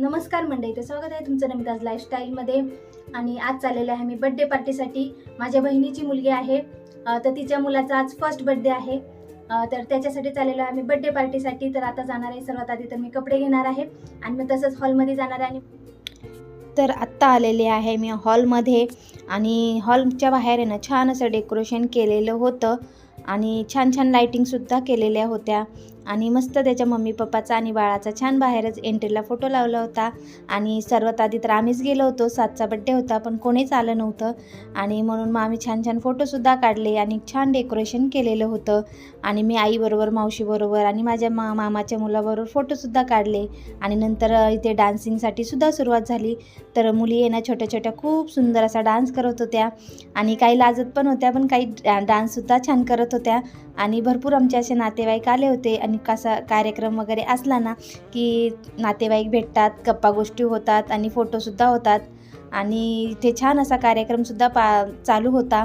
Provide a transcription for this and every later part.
नमस्कार मंडळी तर स्वागत आहे तुमचं नमिताज लाईफस्टाईलमध्ये आणि आज चाललेलं आहे मी बड्डे पार्टीसाठी माझ्या बहिणीची मुलगी आहे तर तिच्या मुलाचा आज फर्स्ट बड्डे आहे. तर त्याच्यासाठी चाललेलो आहे मी बड्डे पार्टीसाठी तर आता जाणार आहे सर्वात आधी तर मी कपडे घेणार आहे. आणि मी तसंच हॉलमध्ये जाणार आहे. आणि तर आत्ता आलेले आहे मी हॉलमध्ये आणि हॉलच्या बाहेर आहे ना छान असं डेकोरेशन केलेलं होतं. आणि छान छान लाईटिंगसुद्धा केलेल्या होत्या. आणि मस्त त्याच्या मम्मी पप्पाचा आणि बाळाचा छान बाहेरच एंट्रीला फोटो लावला होता. आणि सर्वात आधी तर आम्हीच गेलो होतो. सातचा बड्डे होता पण कोणीच आलं नव्हतं. आणि म्हणून मग आम्ही छान छान फोटोसुद्धा काढले आणि छान डेकोरेशन केलेलं होतं. आणि मी आईबरोबर मावशीबरोबर आणि माझ्या मा मामाच्या मुलाबरोबर फोटोसुद्धा काढले. आणि नंतर इथे डान्सिंगसाठी सुद्धा सुरुवात झाली. तर मुली आहे ना छोट्या छोट्या खूप सुंदर असा डान्स करत होत्या. आणि काही लाजत पण होत्या पण काही डान्ससुद्धा छान करत होत्या. आणि भरपूर आमचे असे नातेवाईक आले होते. आणि आणि कसा कार्यक्रम वगैरे असला ना की नातेवाईक भेटतात गप्पा गोष्टी होतात आणि फोटोसुद्धा होतात. आणि इथे छान असा कार्यक्रमसुद्धा पा चालू होता.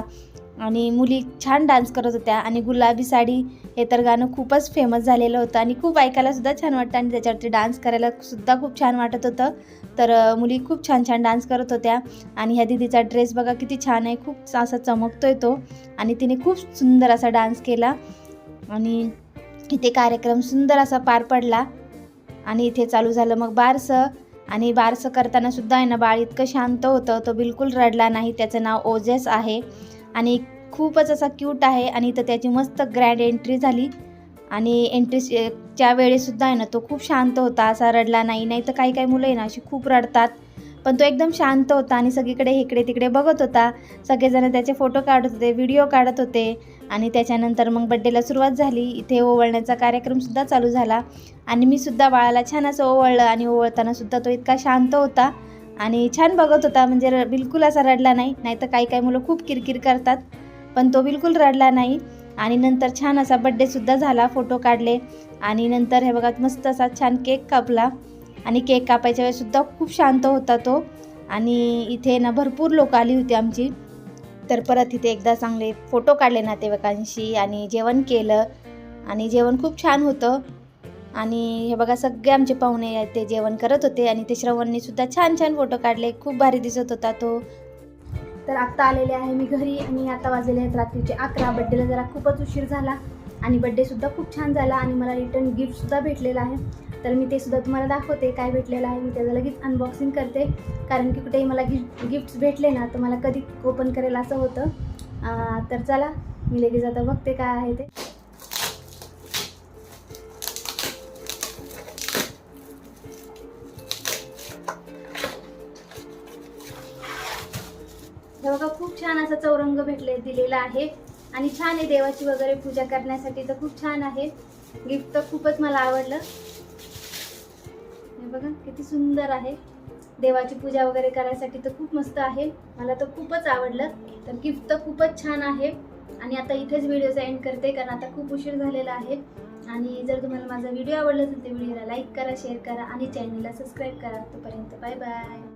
आणि मुली छान डान्स करत होत्या आणि गुलाबी साडी हे तर गाणं खूपच फेमस झालेलं होतं आणि खूप ऐकायलासुद्धा छान वाटतं आणि त्याच्यावरती डान्स करायला सुद्धा खूप छान वाटत होतं. तर मुली खूप छान छान डान्स करत होत्या आणि ह्या दिदीचा ड्रेस बघा किती छान आहे खूप असा चमकतोय तो. आणि तिने खूप सुंदर असा डान्स केला. आणि इथे कार्यक्रम सुंदर असा पार पडला. आणि इथे चालू झालं मग बारसं. आणि बारसं करताना सुद्धा आहे ना बाळ इतकं शांत होतं तो बिलकुल रडला नाही. त्याचं नाव ओजेस आहे. आणि खूपच असा क्यूट आहे. आणि इथं त्याची मस्त ग्रँड एंट्री झाली. आणि एंट्रीच्या वेळेसुद्धा आहे ना तो खूप शांत होता. असा रडला नाही. नाही तर काही काही मुलं आहे ना अशी खूप रडतात. पण तो एकदम शांत होता आणि सगळीकडे इकडे तिकडे बघत होता. सगळेजण त्याचे फोटो काढत होते व्हिडिओ काढत होते. आणि त्याच्यानंतर मग बड्डेला सुरुवात झाली. इथे ओवळण्याचा कार्यक्रमसुद्धा चालू झाला. आणि मी सुद्धा बाळाला छान असं ओवळलं आणि ओवळताना सुद्धा तो इतका शांत होता. आणि छान बघत होता. म्हणजे र बिलकुल असा रडला नाही. नाही तर काही काही मुलं खूप किरकिर करतात. पण तो बिलकुल रडला नाही. आणि नंतर छान असा बड्डेसुद्धा झाला. फोटो काढले. आणि नंतर हे बघा मस्त असा छान केक कापला. आणि केक कापायच्या वेळेसुद्धा खूप शांत होता तो. आणि इथे ना भरपूर लोक आली होती आमची. तर परत इथे एकदा चांगले फोटो काढले नातेवाईकांशी आणि जेवण केलं. आणि जेवण खूप छान होतं. आणि हे बघा सगळे आमचे पाहुणे आहेत ते जेवण करत होते आणि ते श्रवणनेसुद्धा छान छान फोटो काढले. खूप भारी दिसत होता तो. तर आत्ता आलेले आहे मी घरी आणि आता वाजलेले आहेत रात्रीचे अकरा. बड्डेला जरा खूपच उशीर झाला आणि बड्डेसुद्धा खूप छान झाला आणि मला रिटर्न गिफ्टसुद्धा भेटलेलं आहे. तर मी ते सुद्धा तुम्हाला दाखवते काय भेटलेलं आहे. मी त्याचं लगेच अनबॉक्सिंग करते. कारण की कुठेही मला गिफ्ट गिफ्ट्स भेटले ना तर मला कधी ओपन करेल असं होतं. तर चला मी लगेच आता बघते काय आहे ते. हे बघा खूप छान असा चौरंग भेटले दिलेला आहे. आणि छान आहे देवाची वगैरे पूजा करण्यासाठी तर खूप छान आहे. गिफ्ट तर खूपच मला आवडलं. हे बघा किती सुंदर आहे. देवाची पूजा वगैरे करायसाठी तर खूप मस्त आहे. मला तर खूपच आवडलं. तर गिफ्ट तर खूपच छान आहे. आणि आता इथेच व्हिडिओचा एंड करते कारण आता खूप उशीर झालेला आहे. आणि जर तुम्हाला माझा व्हिडिओ आवडला असेल तर व्हिडिओला लाईक करा शेअर करा आणि चॅनलला सबस्क्राईब करा. तोपर्यंत बाय बाय